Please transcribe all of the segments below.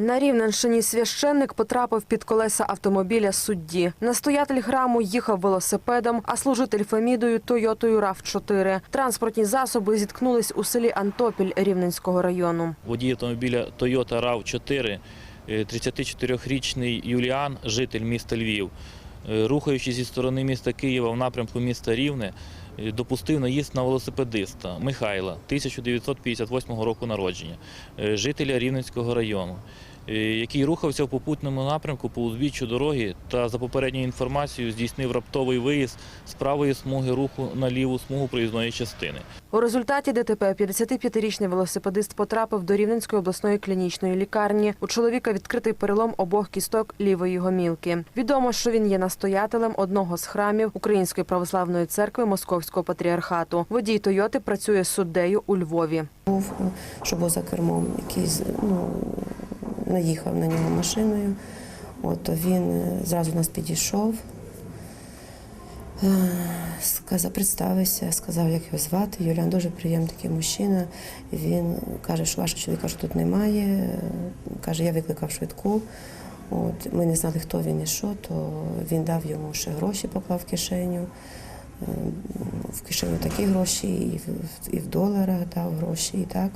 На Рівненщині священник потрапив під колеса автомобіля судді. Настоятель храму їхав велосипедом, а служитель Фемідою Тойотою рав 4 Транспортні засоби зіткнулись у селі Антопіль Рівненського району. Водій автомобіля Toyota RAV4, е, 34-річний Юліан, житель міста Львів, е, рухаючись зі сторони міста Києва в напрямку міста Рівне, е, допустив наїзд на велосипедиста Михайла, 1958 року народження, е, жителя Рівненського району, який рухався в попутному напрямку по узбіччю дороги та за попередньою інформацією здійснив раптовий виїзд з правої смуги руху на ліву смугу проїзної частини. У результаті ДТП 55-річний велосипедист потрапив до Рівненської обласної клінічної лікарні. У чоловіка відкритий перелом обох кісток лівої гомілки. Відомо, що він є настоятелем одного з храмів Української православної церкви Московського патріархату. Водій Тойоти працює суддею у Львові. був, що був за кермом, який з- ну, наїхав на нього машиною. От, він е, зразу нас підійшов, е, сказав, представився, сказав, як його звати. Юліан дуже приємний такий мужчина. Він каже, що вашого чоловіка ж тут немає. Каже, я викликав швидку. От, ми не знали, хто він і що, то він дав йому ще гроші, поклав в кишеню. Е, В кишеню такі гроші, і в, і в доларах дав гроші, і так.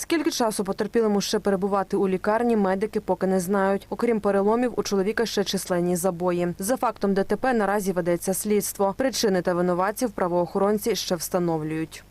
Скільки часу потерпілому ще перебувати у лікарні, медики поки не знають. Окрім переломів, у чоловіка ще численні забої. За фактом ДТП наразі ведеться слідство. Причини та винуватців правоохоронці ще встановлюють.